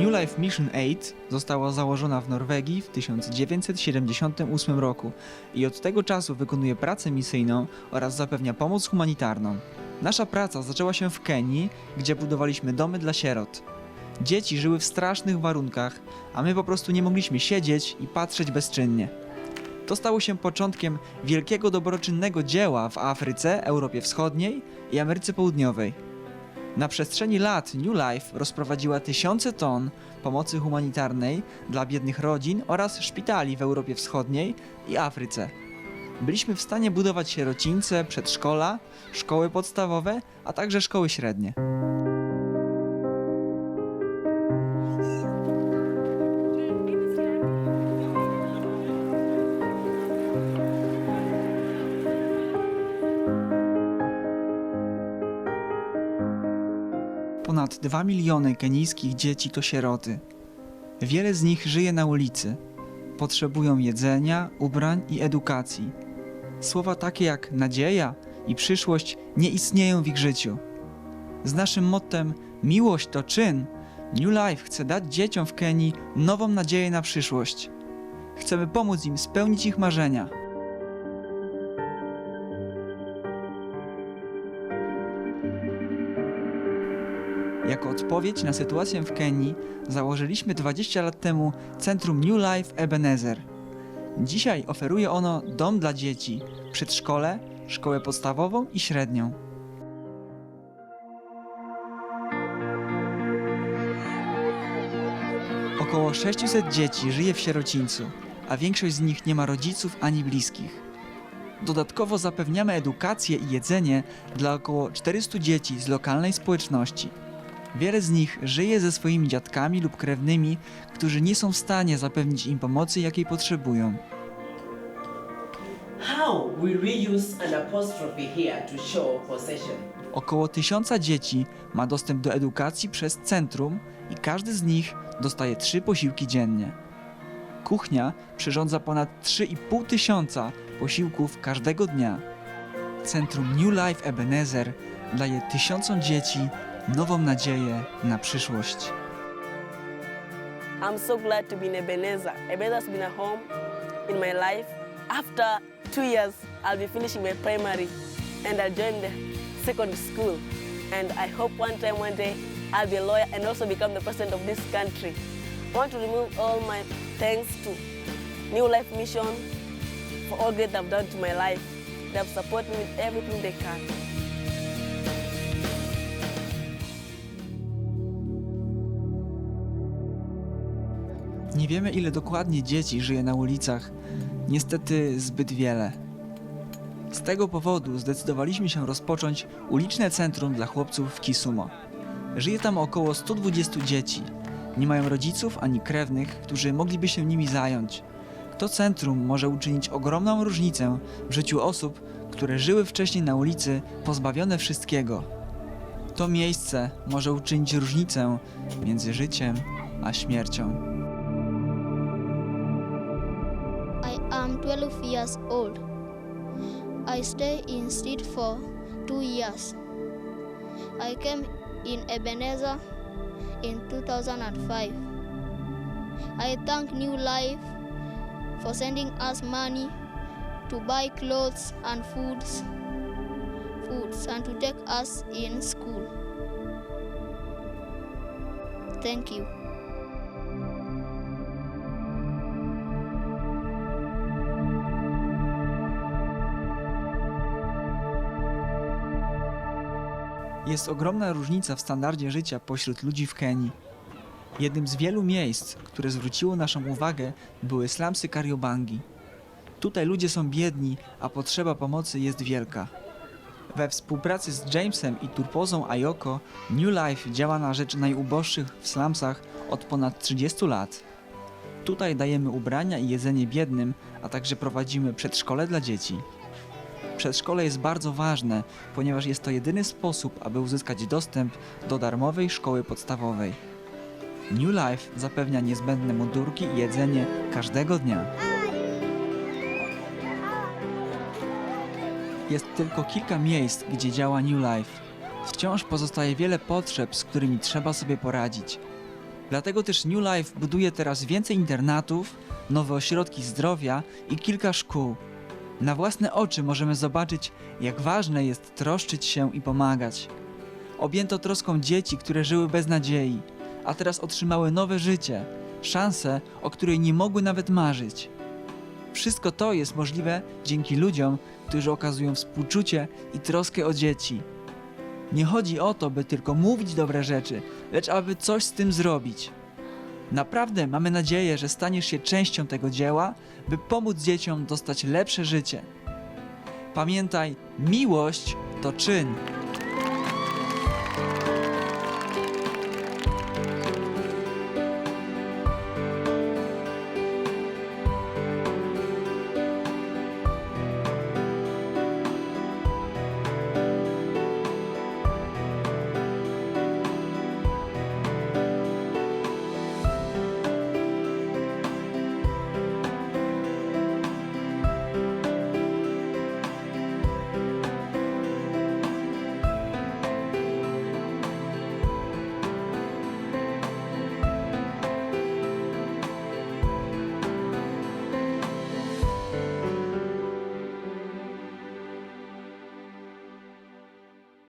New Life Mission 8 została założona w Norwegii w 1978 roku i od tego czasu wykonuje pracę misyjną oraz zapewnia pomoc humanitarną. Nasza praca zaczęła się w Kenii, gdzie budowaliśmy domy dla sierot. Dzieci żyły w strasznych warunkach, a my po prostu nie mogliśmy siedzieć i patrzeć bezczynnie. To stało się początkiem wielkiego dobroczynnego dzieła w Afryce, Europie Wschodniej i Ameryce Południowej. Na przestrzeni lat New Life rozprowadziła tysiące ton pomocy humanitarnej dla biednych rodzin oraz szpitali w Europie Wschodniej i Afryce. Byliśmy w stanie budować sierocińce, przedszkola, szkoły podstawowe, a także szkoły średnie. Ponad 2 miliony kenijskich dzieci to sieroty. Wiele z nich żyje na ulicy. Potrzebują jedzenia, ubrań i edukacji. Słowa takie jak nadzieja i przyszłość nie istnieją w ich życiu. Z naszym mottem Miłość to czyn, New Life chce dać dzieciom w Kenii nową nadzieję na przyszłość. Chcemy pomóc im spełnić ich marzenia. Jako odpowiedź na sytuację w Kenii założyliśmy 20 lat temu Centrum New Life Ebenezer. Dzisiaj oferuje ono dom dla dzieci, przedszkole, szkołę podstawową i średnią. Około 600 dzieci żyje w sierocińcu, a większość z nich nie ma rodziców ani bliskich. Dodatkowo zapewniamy edukację i jedzenie dla około 400 dzieci z lokalnej społeczności. Wiele z nich żyje ze swoimi dziadkami lub krewnymi, którzy nie są w stanie zapewnić im pomocy, jakiej potrzebują. How we reuse an apostrophe here to show possession. Około tysiąca dzieci ma dostęp do edukacji przez centrum i każdy z nich dostaje trzy posiłki dziennie. Kuchnia przyrządza ponad 3,5 tysiąca posiłków każdego dnia. Centrum New Life Ebenezer daje tysiącom dzieci nową nadzieję na przyszłość. I'm so glad to be in Ebenezer. Ebenezer's been a home in my life. After two years, I'll be finishing my primary and I'll join the secondary school. And I hope one time, one day, I'll be a lawyer and also become the president of this country. I want to remove all my thanks to New Life Mission for all good they've done to my life. They've supported me with everything they can. Nie wiemy, ile dokładnie dzieci żyje na ulicach. Niestety zbyt wiele. Z tego powodu zdecydowaliśmy się rozpocząć uliczne centrum dla chłopców w Kisumo. Żyje tam około 120 dzieci. Nie mają rodziców ani krewnych, którzy mogliby się nimi zająć. To centrum może uczynić ogromną różnicę w życiu osób, które żyły wcześniej na ulicy, pozbawione wszystkiego. To miejsce może uczynić różnicę między życiem a śmiercią. 12 years old. I stay in street for two years. I came in Ebenezer in 2005. I thank New Life for sending us money to buy clothes and foods, foods and to take us in school. Thank you. Jest ogromna różnica w standardzie życia pośród ludzi w Kenii. Jednym z wielu miejsc, które zwróciło naszą uwagę, były slumsy Kariobangi. Tutaj ludzie są biedni, a potrzeba pomocy jest wielka. We współpracy z Jamesem i Turpozą Ayoko, New Life działa na rzecz najuboższych w slumsach od ponad 30 lat. Tutaj dajemy ubrania i jedzenie biednym, a także prowadzimy przedszkole dla dzieci. Przedszkole jest bardzo ważne, ponieważ jest to jedyny sposób, aby uzyskać dostęp do darmowej szkoły podstawowej. New Life zapewnia niezbędne modurki i jedzenie każdego dnia. Jest tylko kilka miejsc, gdzie działa New Life. Wciąż pozostaje wiele potrzeb, z którymi trzeba sobie poradzić. Dlatego też New Life buduje teraz więcej internatów, nowe ośrodki zdrowia i kilka szkół. Na własne oczy możemy zobaczyć, jak ważne jest troszczyć się i pomagać. Objęto troską dzieci, które żyły bez nadziei, a teraz otrzymały nowe życie, szansę, o której nie mogły nawet marzyć. Wszystko to jest możliwe dzięki ludziom, którzy okazują współczucie i troskę o dzieci. Nie chodzi o to, by tylko mówić dobre rzeczy, lecz aby coś z tym zrobić. Naprawdę mamy nadzieję, że staniesz się częścią tego dzieła, by pomóc dzieciom dostać lepsze życie. Pamiętaj, miłość to czyn,